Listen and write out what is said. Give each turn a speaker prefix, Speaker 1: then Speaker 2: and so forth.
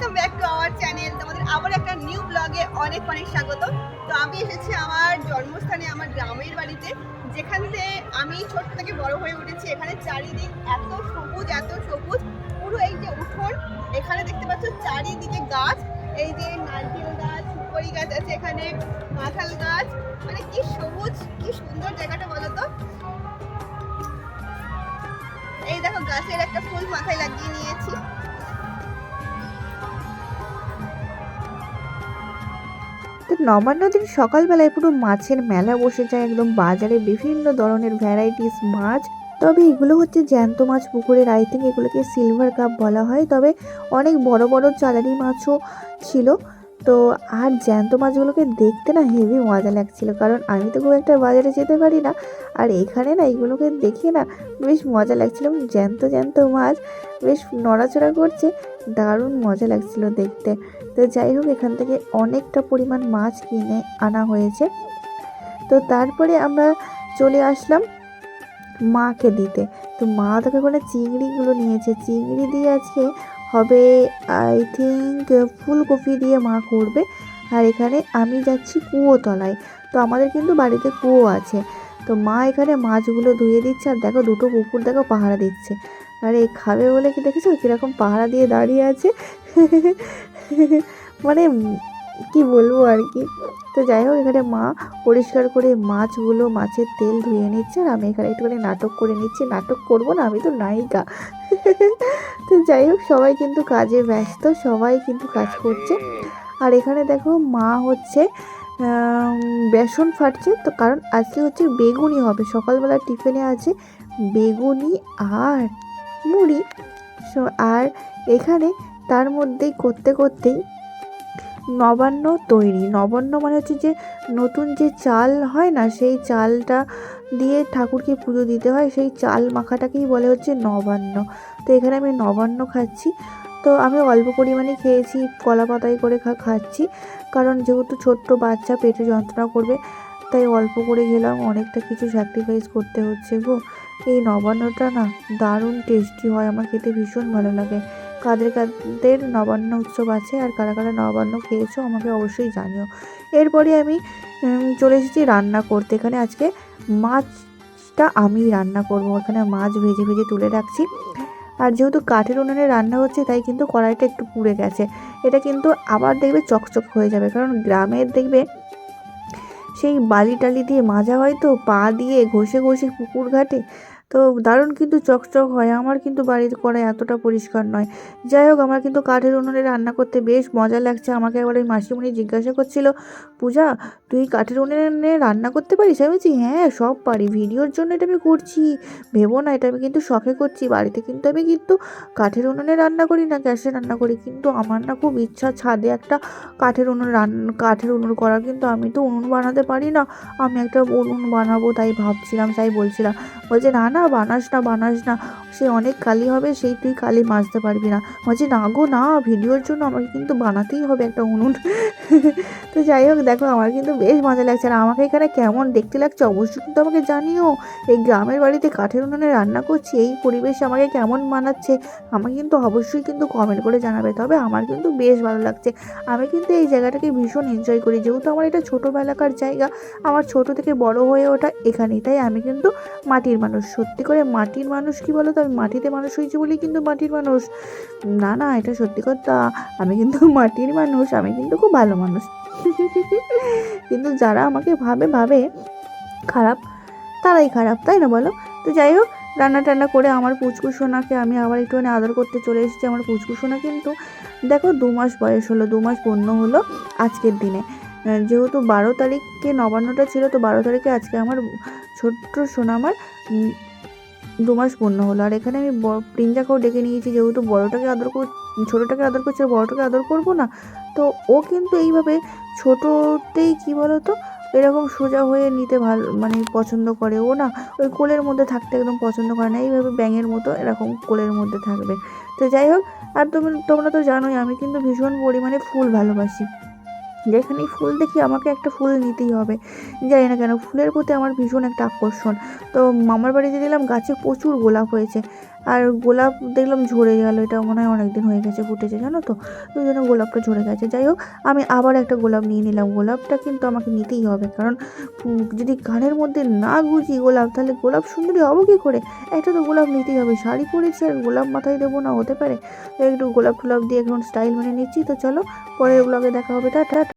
Speaker 1: Welcome back to our channel তোমাদের আবার একটা নিউ ব্লগে অনেক অনেক স্বাগত। তো আমি এসেছি আমার জন্মস্থানে, আমার গ্রামের বাড়িতে, যেখানে আমি ছোট থেকে বড় হয়ে উঠেছি। এখানে চারিদিক এত সবুজ এত সবুজ, পুরো এই যে উঠোন, এখানে দেখতে পাচ্ছ চারিদিকে গাছ, এই যে নারকেল গাছ, সুপারি গাছ আছে এখানে, কাঁঠাল গাছ মানে কি সবুজ, কি সুন্দর জায়গাটা বলো তো এই দেখো, গাছের একটা ফুল মাথায় লাগিয়ে নিয়েছি।
Speaker 2: নবান্ন দিন সকালবেলায় পুরো মাছের মেলা বসে যায় একদম বাজারে বিভিন্ন ধরনের ভ্যারাইটিস মাছ। তবে এগুলো হচ্ছে জ্যান্ত মাছ পুকুরের আই থিঙ্ক এগুলোকে সিলভার কাপ বলা হয়। তবে অনেক বড় বড় চালানি মাছও ছিল। তো আর জ্যান্ত মাছগুলোকে দেখতে না হেভি মজা লাগছিল, কারণ আমি তো খুব একটা বাজারে যেতে পারি না। আর এখানে না এগুলোকে দেখে না বেশ মজা লাগছিল জ্যান্ত জ্যান্ত মাছ বেশ নড়াচড়া করছে, দারুণ মজা লাগছিল দেখতে। তো যাই হোক, এখান থেকে অনেকটা পরিমাণ মাছ কিনে আনা হয়েছে। তো তারপরে আমরা চলে আসলাম মাকে দিতে। তো মা তাকে করে চিংড়িগুলো নিয়েছে, চিংড়ি দিয়ে আজকে হবে আই থিঙ্ক ফুলকপি দিয়ে মা করবে। আর এখানে আমি যাচ্ছি কুয়ো তলায়। তো আমাদের কিন্তু বাড়িতে কুয়ো আছে। তো মা এখানে মাছগুলো ধুয়ে দিচ্ছে আর দেখো দুটো কুকুর দেখো পাহারা দিচ্ছে। আর এই খাবে বলে কি দেখেছ? কীরকম পাহারা দিয়ে দাঁড়িয়ে আছে? মানে কি বলব আর কি? তো যাই হোক, এখানে মা পরিষ্কার করে মাছগুলো মাছের তেল ধুয়ে নিচ্ছে আর আমি এখানে একটুখানি নাটক করে নিচ্ছি। নাটক করব না, আমি তো নায়িকা। তো যাই হোক সবাই কিন্তু কাজে ব্যস্ত সবাই কিন্তু কাজ করছে। আর এখানে দেখো মা হচ্ছে বেসন ফাটছে। তো কারণ আজকে হচ্ছে বেগুনি হবে। সকালবেলা টিফিনে আছে বেগুনি আর মুড়ি। সো- আর এখানে তার মধ্যেই করতে করতেই নবান্ন তৈরি। নবান্ন মানে হচ্ছে যে নতুন যে চাল হয় না, সেই চালটা দিয়ে ঠাকুরকে পুজো দিতে হয়, সেই চাল মাখাটাকেই বলে হচ্ছে নবান্ন। তো এখানে আমি নবান্ন খাচ্ছি। তো আমি অল্প পরিমাণে খেয়েছি, কলা পাতায় করে খাচ্ছি। কারণ যেহেতু ছোট্ট বাচ্চা, পেটে যন্ত্রণা করবে, তাই অল্প করে গেলাম অনেকটা কিছু স্যাক্রিফাইস করতে হচ্ছে গো। এই নবান্নটা না দারুণ টেস্টি হয়, আমার খেতে ভীষণ ভালো লাগে। কাদের কাদের নবান্ন উৎসব আছে আর কারা কারা নবান্ন খেয়েছো আমাকে অবশ্যই জানিও। এরপরে আমি চলে এসেছি রান্না করতে। এখানে আজকে মাছটা আমি রান্না করব। এখানে মাছ ভেজে ভেজে তুলে রাখছি। আর যেহেতু কাঠের উনুনে রান্না হচ্ছে, তাই কিন্তু কড়াইটা একটু পুড়ে গেছে। এটা কিন্তু আবার দেখবে চকচক হয়ে যাবে, কারণ গ্রামের দেখবে সেই বালি টালি দিয়ে মাজা হয় তো, পা দিয়ে ঘষে ঘষে পুকুর ঘাটে তো দারুণ কিন্তু চকচক হয়। আমার কিন্তু বাড়ির কড়াই এতটা পরিষ্কার নয়। যাই হোক, আমার কিন্তু কাঠের উনুনে রান্না করতে বেশ মজা লাগছে। আমাকে একবার ওই মাসিমণি জিজ্ঞাসা করছিল, পূজা, তুই কাঠের উনুনে রান্না করতে পারিস? আমি বলছি হ্যাঁ সব পারি। ভিডিওর জন্য এটা আমি করছি। ভেবো না, এটা আমি কিন্তু শখে করছি। বাড়িতে কিন্তু আমি কিন্তু কাঠের উনুনে রান্না করি না, গ্যাসে রান্না করি। কিন্তু আমার না খুব ইচ্ছা ছাদে একটা কাঠের উনুন রান, কাঠের উনুন করার। কিন্তু আমি তো উনুন বানাতে পারি না। আমি একটা উনুন বানাবো তাই ভাবছিলাম, তাই বলছিলাম। বলছে, না না বানাস না বানাস না সে অনেক কালি হবে, সেই তুই কালি মাজতে পারবি না। বলছি না গো, না, ভিডিওর জন্য আমাকে কিন্তু বানাতেই হবে একটা উনুন। তো যাই হোক, দেখো, আমার কিন্তু বেশ মজা লাগছে। আর আমাকে এখানে কেমন দেখতে লাগছে অবশ্যই কিন্তু আমাকে জানিও, এই গ্রামের বাড়িতে কাঠের উনুনে রান্না করছি, এই পরিবেশে আমাকে কেমন মানাচ্ছে, আমাকে কিন্তু অবশ্যই কিন্তু কমেন্ট করে জানাবে। তবে আমার কিন্তু বেশ ভালো লাগছে। আমি কিন্তু এই জায়গাটাকে ভীষণ এনজয় করি। যেহেতু আমার এটা ছোটোবেলাকার জায়গা, আমার ছোট থেকে বড় হয়ে ওঠা এখানেই। তাই আমি কিন্তু মাটির মানুষ। সত্যি করে মাটির মানুষ কি বলো তো আমি মাটিতে মানুষ হয়েছি বলেই কিন্তু মাটির মানুষ। না না, এটা সত্যি কথা। আমি কিন্তু মাটির মানুষ, আমি কিন্তু খুব ভালো মানুষ। কিন্তু যারা আমাকে ভাবে ভাবে খারাপ, তারাই খারাপ, তাই না বলো? তো যাই হোক, রান্না টান্না করে আমার পুচকু সোনাকে আমি আবার একটুখানি আদর করতে চলে এসেছি আমার পুচকু সোনা কিন্তু। দেখো, দু মাস বয়স হলো, দু মাস পূর্ণ হলো আজকের দিনে। যেহেতু বারো তারিখে নবান্নটা ছিল, তো বারো তারিখে আজকে আমার ছোট্ট সোনা আমার দু মাস পূর্ণ হলো। আর এখানে আমি প্রিঞ্জাকেও ডেকে নিয়েছি, যেহেতু বড়োটাকে আদর কর ছোটোটাকে আদর করছে বড়োটাকে আদর করব না। তো ও কিন্তু এইভাবে ছোটোতেই কী বলো তো এরকম সোজা হয়ে নিতে ভালো মানে পছন্দ করে। ও না, ওই কোলের মধ্যে থাকতে একদম পছন্দ করে না। এইভাবে ব্যাঙের মতো এরকম কোলের মধ্যে থাকবে। তো যাই হোক, আর তুমি, তোমরা তো জানোই, আমি কিন্তু ভীষণ পরিমাণে ফুল ভালোবাসি। যেখানেই ফুল দেখি আমাকে একটা ফুল নিতেই হবে। জানি না কেন, ফুলের প্রতি আমার ভীষণ একটা আকর্ষণ। তো মামার বাড়িতে দিলাম গাছে প্রচুর গোলাপ হয়েছে। আর গোলাপ দেখলাম ঝরে গেল, এটা মনে হয় অনেক দিন হয়ে গেছে, ফুটেছে, জানো তো? ওই জন্য গোলাপটা ঝরে গেছে। যাই হোক, আমি আবার একটা গোলাপ নিয়ে নিলাম। গোলাপটা কিন্তু আমাকে নিতেই হবে, কারণ যদি কানের মধ্যে না গুজি গোলাপ, তাহলে গোলাপ সুন্দরী হব কী করে? একটা তো গোলাপ নিতেই হবে। শাড়ি পরেছি আর গোলাপ মাথায় দেবো না, হতে পারে। একটু গোলাপ টোলাপ দিয়ে এখন স্টাইল মেনে নিচ্ছি। তো চলো, পরের ব্লগে দেখা হবে। টাটা